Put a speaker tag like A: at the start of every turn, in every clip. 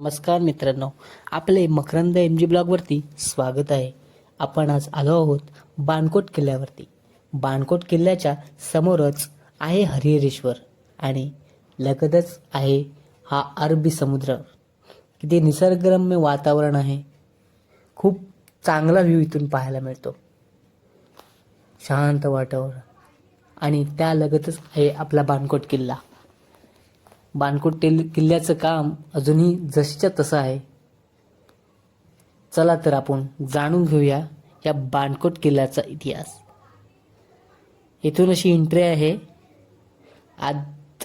A: नमस्कार मित्रांनो आपले मकरंद एम जी ब्लॉगवरती स्वागत आहे. आपण आज आलो आहोत बाणकोट किल्ल्यावरती. बाणकोट किल्ल्याच्या समोरच आहे हरिहरेश्वर आणि लगतच आहे हा अरबी समुद्र. किती निसर्गरम्य वातावरण आहे. खूप चांगला व्ह्यू इथून पाहायला मिळतो. शांत वातावरण आणि त्या लगतच आहे आपला बाणकोट किल्ला. बाणकोट टेल किल्ल्याचं काम अजूनही जशीच्या तसं आहे. चला तर आपण जाणून घेऊया या बाणकोट किल्ल्याचा इतिहास. इथून अशी एंट्री आहे. आत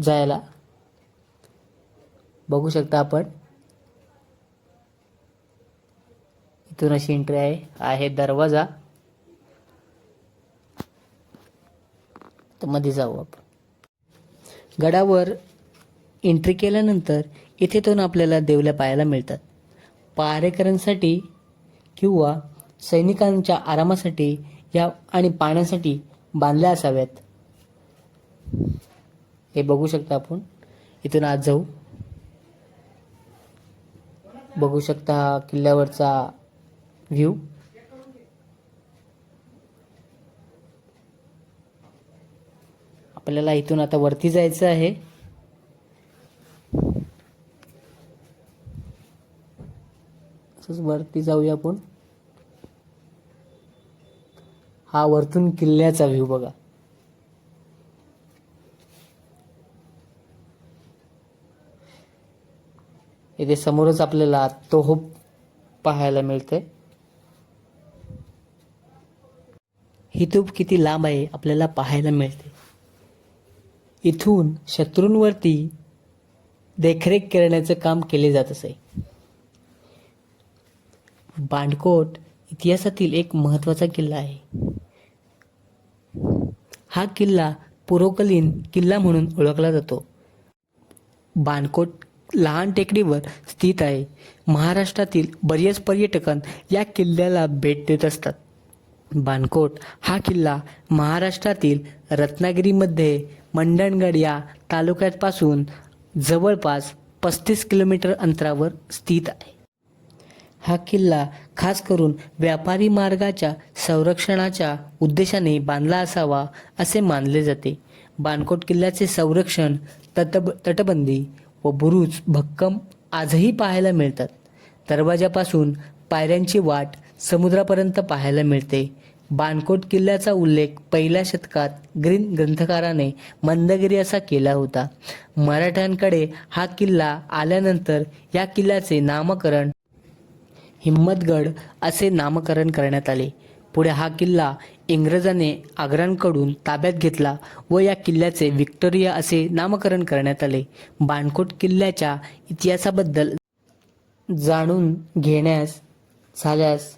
A: जायला. बघू शकता आपण. इथून अशी एंट्री आहे. आहे दरवाजा. तर मध्ये जाऊ आपण. गडावर एंट्री केल्यानंतर इथे दोन आपल्याला देवल्या पाहायला मिळतात. पहारेकरांसाठी किंवा सैनिकांच्या आरामासाठी या आणि पाण्यासाठी बांधल्या असाव्यात. हे बघू शकता आपण. इथून आज जाऊ. बघू शकता हा किल्ल्यावरचा व्ह्यू आपल्याला इथून आता वरती जायचं आहे. असंच वरती जाऊया आपण. हा वरतून किल्ल्याचा व्ह्यू बघा. इथे समोरच आपल्याला तोहोप पाहायला मिळते ही तूप किती लांब आहे आपल्याला पाहायला मिळते. इथून शत्रूंवरती देखरेख करण्याचं काम केले जात असे. बांडकोट इतिहासातील एक महत्त्वाचा किल्ला आहे. हा किल्ला पूर्वकालीन किल्ला म्हणून ओळखला जातो. बाणकोट लहान टेकडीवर स्थित आहे. महाराष्ट्रातील बरेच पर्यटकां या किल्ल्याला भेट देत असतात. बाणकोट हा किल्ला महाराष्ट्रातील रत्नागिरीमध्ये मंडणगड या तालुक्यापासून जवळपास पस्तीस किलोमीटर अंतरावर स्थित आहे. हा किल्ला खास करून व्यापारी मार्गाच्या संरक्षणाच्या उद्देशाने बांधला असावा असे मानले जाते. बाणकोट किल्ल्याचे संरक्षण तटब तटबंदी व बुरुज भक्कम आजही पाहायला मिळतात. दरवाजापासून पायऱ्यांची वाट समुद्रापर्यंत पाहायला मिळते. बाणकोट किल्ल्याचा उल्लेख पहिल्या शतकात ग्रीन ग्रंथकाराने मंदगिरी असा केला होता. मराठ्यांकडे हा किल्ला आल्यानंतर या किल्ल्याचे नामकरण हिम्मतगड असे नामकरण करण्यात आले. पुढे हा किल्ला इंग्रजाने आग्रांकडून ताब्यात घेतला व या किल्ल्याचे व्हिक्टोरिया असे नामकरण करण्यात आले. बाणकोट किल्ल्याच्या इतिहासाबद्दल जाणून घेण्यास झाल्यास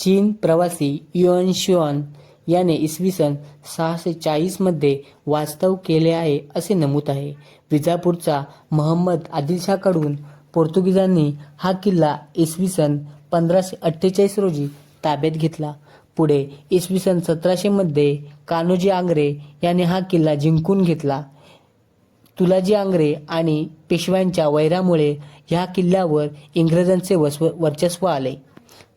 A: चीन प्रवासी युअन शुआन याने इसवी सन सहाशे चाळीसमध्ये वास्तव केले आहे असे नमूद आहे. विजापूरचा महम्मद आदिलशाकडून पोर्तुगीजांनी हा किल्ला इसवी सन पंधराशे अठ्ठेचाळीस रोजी ताब्यात घेतला. पुढे इसवी सन सतराशेमध्ये कान्होजी आंग्रे याने हा किल्ला जिंकून घेतला. तुलाजी आंग्रे आणि पेशव्यांच्या वैरामुळे ह्या किल्ल्यावर इंग्रजांचे वस्व वर्चस्व आले.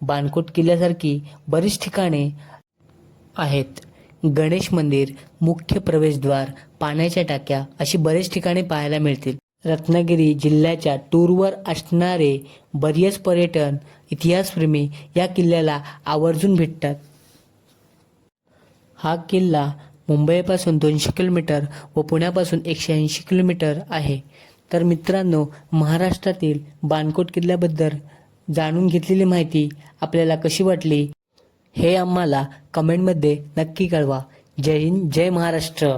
A: बाणकोट किल्ल्यासारखी बरीच ठिकाणे आहेत. गणेश मंदिर मुख्य प्रवेशद्वार पाण्याच्या टाक्या अशी बरेच ठिकाणे पाहायला मिळतील. रत्नागिरी जिल्ह्याच्या टूरवर असणारे बरेच पर्यटन इतिहासप्रेमी या किल्ल्याला आवर्जून भेटतात. हा किल्ला मुंबईपासून दोनशे किलोमीटर व पुण्यापासून एकशे ऐंशी किलोमीटर आहे. तर मित्रांनो महाराष्ट्रातील बाणकोट किल्ल्याबद्दल जाणून घेतलेली माहिती आपल्याला कशी वाटली हे आम्हाला कमेंटमध्ये नक्की कळवा. जय हिंद जय महाराष्ट्र.